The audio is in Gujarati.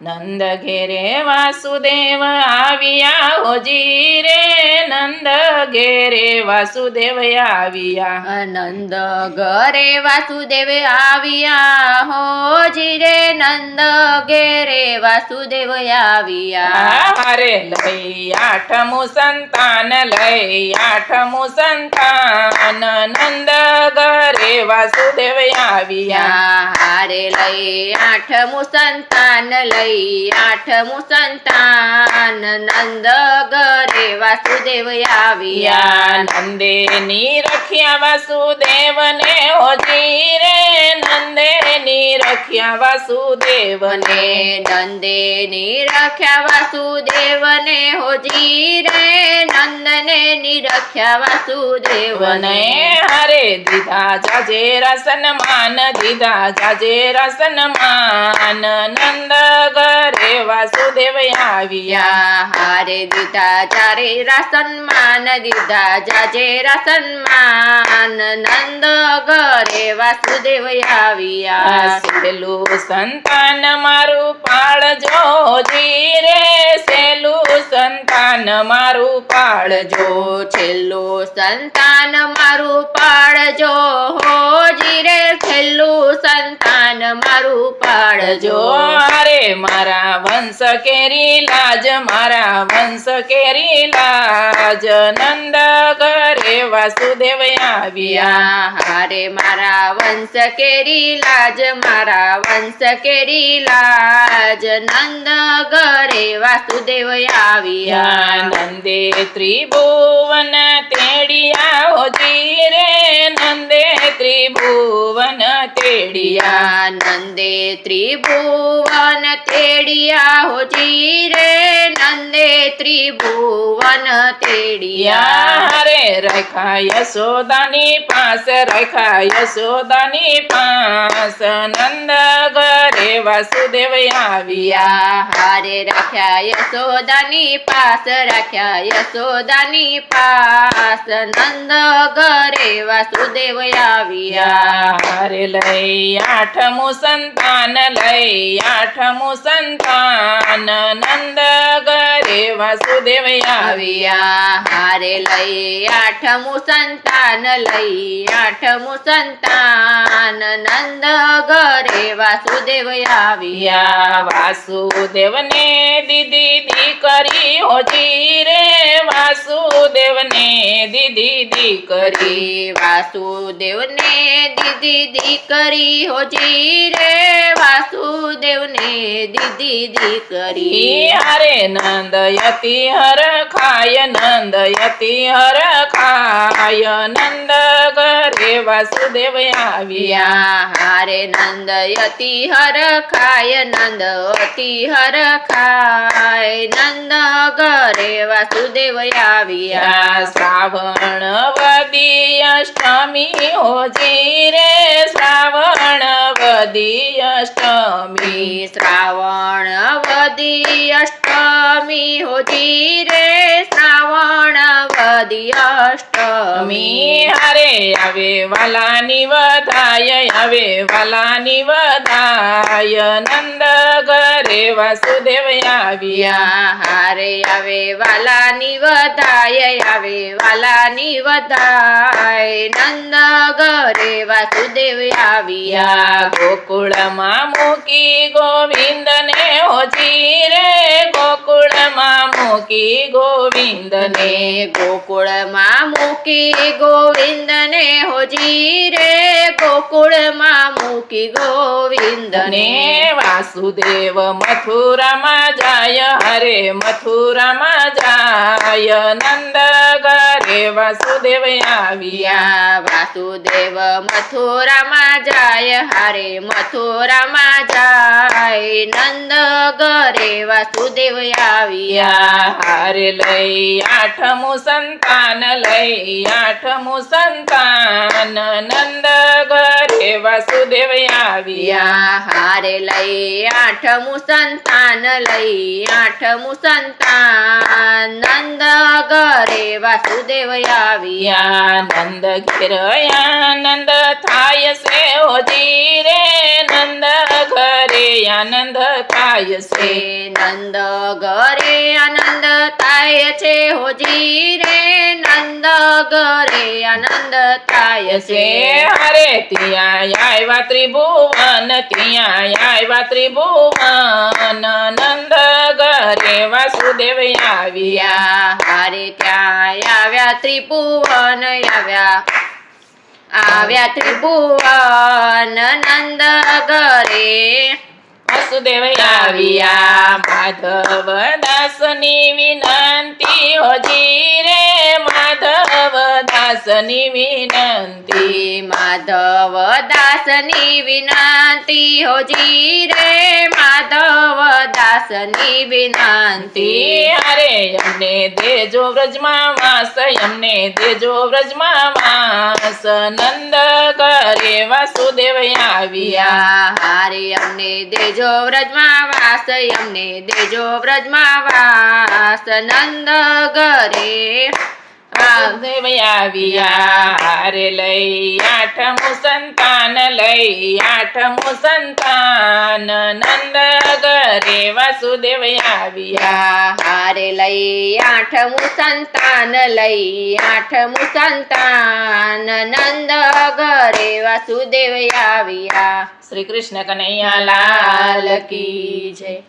નંદ ઘેરે વાસુદેવ આવ્યા હોજી રે નંદ ઘેરે વાસુદેવ આવ્યા નંદ ઘરે વાસુદેવ આવ્યા હોજી રે નંદ ઘેરે વાસુદેવ આવ્યા હારે લઈ આઠમું સંતાન લઈ આઠમું સંતાન નંદ વાસુદેવ આવ્યા હારે લઈ આઠમું સંતાન લઈ આઠમું સંતાન નંદ ઘરે વાસુદેવ આવ્યા નંદે ની રખ્યા વાસુદેવને હોજી રે નંદે ની રખ્યા વાસુદેવને વને નંદે નિરખ્યા વાસુદેવને હોજી રે નંદને નિરખ્યા વાસુદેવને વને હરે દીધા જાજેરા માન દીધા જાજે રસન માન નંદ ઘરે વાસુદેવ આવ્યા. હારે દીધા ચારે રાસન્માન દીધા જાજે રાસન્માન નંદ ઘરે વાસુદેવ આવ્યા. સેલું સંતાન મારું પાળજો જી રે સેલું સંતાન મારું પાળજો છેલ્લું સંતાન મારું પાડજો હો જીરે છેલ્લું સંતાન મારું પાડજો. અરે મારા વંશ કેરી લાજ મારા વંશ કેરી લાજ. નંદ ઘરે વાસુદેવ આવ્યા. હારે મારા વંશ કેરી લાજ મારા વંશ કેરી લાજ. નંદ ઘરે વાસુદેવ આવ્યા. નંદે ત્રિભુવન તેડિયા હોજી રે નંદે ત્રિભુવન તેડિયા યા નંદે ત્રિભુવન તેડિયા હોજી રે. નંદે ત્રિભુવન તેડિયા રે રખા યશોદાની પાસ રખા યશોદાની પાસ. નંદ ઘરે વાસુદેવ આવ્યા. હારે રાખ્યા યશોદાની પાસ રાખ્યા યશોદાની પાસ. નંદ ઘરે વાસુદેવ આવ્યા. હારે લઈ આઠમું સંતાન લઈ આઠમું સંતાન. નંદ ઘરે વાસુદેવ આવ્યા. હારે લઈ आठ मुसंतान लई आठ मुसंतान नंद गरे वासुदेव यावी. वासुदेवने दिदी દીદી દીકરી હોજી રે વાસુદેવને દીદી દીકરી કરી વાસુદેવને દીદી દીકરી હોજી રે વાસુદેવને દીદી દીકરી હારે નંદયતિ હર ખાય નંદયતિ હર ખાય નંદ ઘરે વાસુદેવ આવ્યા યા હારે નંદ યતિ હર ખાય નંદ અતિ હર ખાય નંદ ઘરે વાસુદેવ આવ્યા. શ્રાવણ વદી અષ્ટમી હોજી રે શ્રાવણ વદી અષ્ટમી. શ્રાવણ વદી અષ્ટમી હોજી રે શ્રાવણ અષ્ટમી હરે આવે વાલાની વધાય આવે વાલાની વધાય નંદ ઘરે વાસુદેવ આવ્યા હારે આવે વાલાની વધાય આવે વાલાની વધાય નંદ ઘરે વાસુદેવ આવ્યા ગોકુળમાં મૂકી ગોવિંદને હોજી રે મૂકી ગોવિંદને. ગોકુળમાં મૂકી ગોવિંદને હોજી રે. ગોકુળમાં મૂકી ગોવિંદને. वासुदेव मथुरा जाय हरे मथुरा जाय नंद गरे वासुदेव आविया वासुदेव मथुरा जाय हरे मथुरा जाय नंद गरे वासुदेव आविया हरे लय आठ संतान लय आठ संतान। નંદ ઘરે વાસુદેવ આવ્યા યા હારે લઈ આઠમું સંતાન લઈ આઠમું સંતાન નંદ ઘરે વાસુદેવ આવ્યા નંદ ઘેર આનંદ થાય છે હોજી રે નંદ ઘરે આનંદ થાય છે છે નંદ ઘરે આનંદ થાય છે હોજી રે નંદ ઘરે આનંદ થાય છે. હરે ત્યાં આવ્યા ત્રિભુવન ત્યાં આવ્યા ત્રિભુવન નંદ ઘરે વાસુદેવ આવ્યા. હરે ત્યાં આવ્યા ત્રિભુવન આવ્યા આવ્યા ત્રિભુવન નંદ ઘરે વાસુદેવ આવ્યા. માધવ દાસની વિનંતી Oh, dear. દાસની વિનંતી શ્રી માધવ દાસની વિનંતી હોજી રે માધવ દાસની વિનંતી અરે અમને દેજો વ્રજમાં વાસ અમને દેજો વ્રજમાં વાસ નંદ કરે વાસુદેવ આવ્યા યા હારે અમને દેજો વ્રજમાં વાસ અમને દેજો વ્રજમાં વાસ નંદ ઘરે विहार लय आठमू संतान लय आठमू संतान नंद गरे वासुदेव या विहार लय आठमू संतान लय आठमू संतान नंद गरे वासुदेव या विया श्रीकृष्ण कन्हैया लाल की जय.